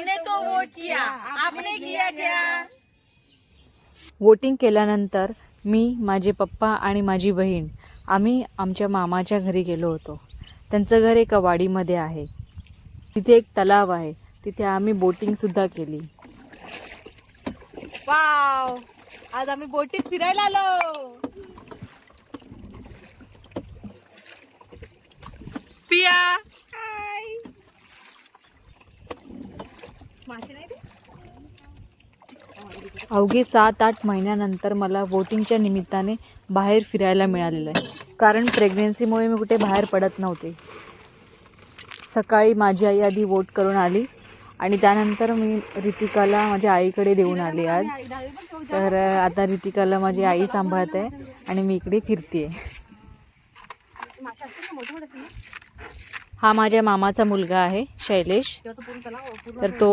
हमने तो वोट किया। आपने किया क्या? वोटिंग केल्यानंतर मी माझे पप्पा आणि माझी बहीण आम्ही आमच्या मामाच्या घरी गेलो होतो. त्यांचं घर एका वाडीमध्ये आहे. तिथे एक तलाव आहे. तिथे आम्ही बोटिंगसुद्धा केली. वाव! आज आम्ही बोटीत फिरायला आलो. पिया! अवघी सात आठ महिन्यानंतर मला वोटिंगच्या निमित्ताने बाहेर फिरायला मिळालेलं आहे. कारण प्रेग्नेन्सीमुळे मी कुठे बाहेर पडत नव्हते. सकाळी माझी आई आधी वोट करून आली आणि त्यानंतर मी रितिकाला माझ्या आईकडे देऊन आली आज. तर आता रितिकाला माझी आई सांभाळते आणि मी इकडे फिरते हा माझ्या मामाचा मुलगा आहे शैलेश. तर तो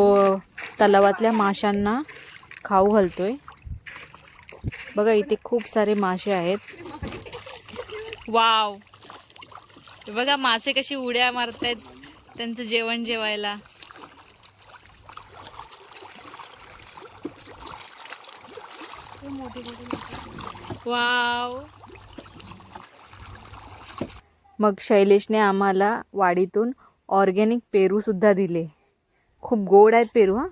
तलावातल्या माशांना खाऊ घालतोय. बघा इथे खूप सारे मासे आहेत. वाव. बघा मासे कशी उड्या मारतायत त्यांचं जेवण जेवायला. वाव. मग शैलेशने आम्हाला वाडीतून ऑर्गॅनिक पेरूसुद्धा दिले. खूप गोड आहेत पेरू हां.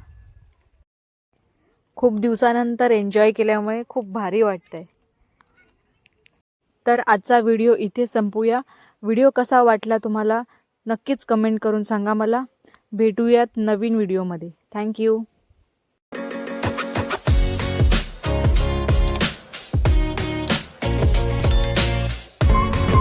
खूप दिवसानंतर एन्जॉय केल्यामुळे खूप भारी वाटतंय. तर आजचा व्हिडिओ इथे संपूया. व्हिडिओ कसा वाटला तुम्हाला नक्कीच कमेंट करून सांगा मला. भेटूयात नवीन व्हिडिओमध्ये. थँक्यू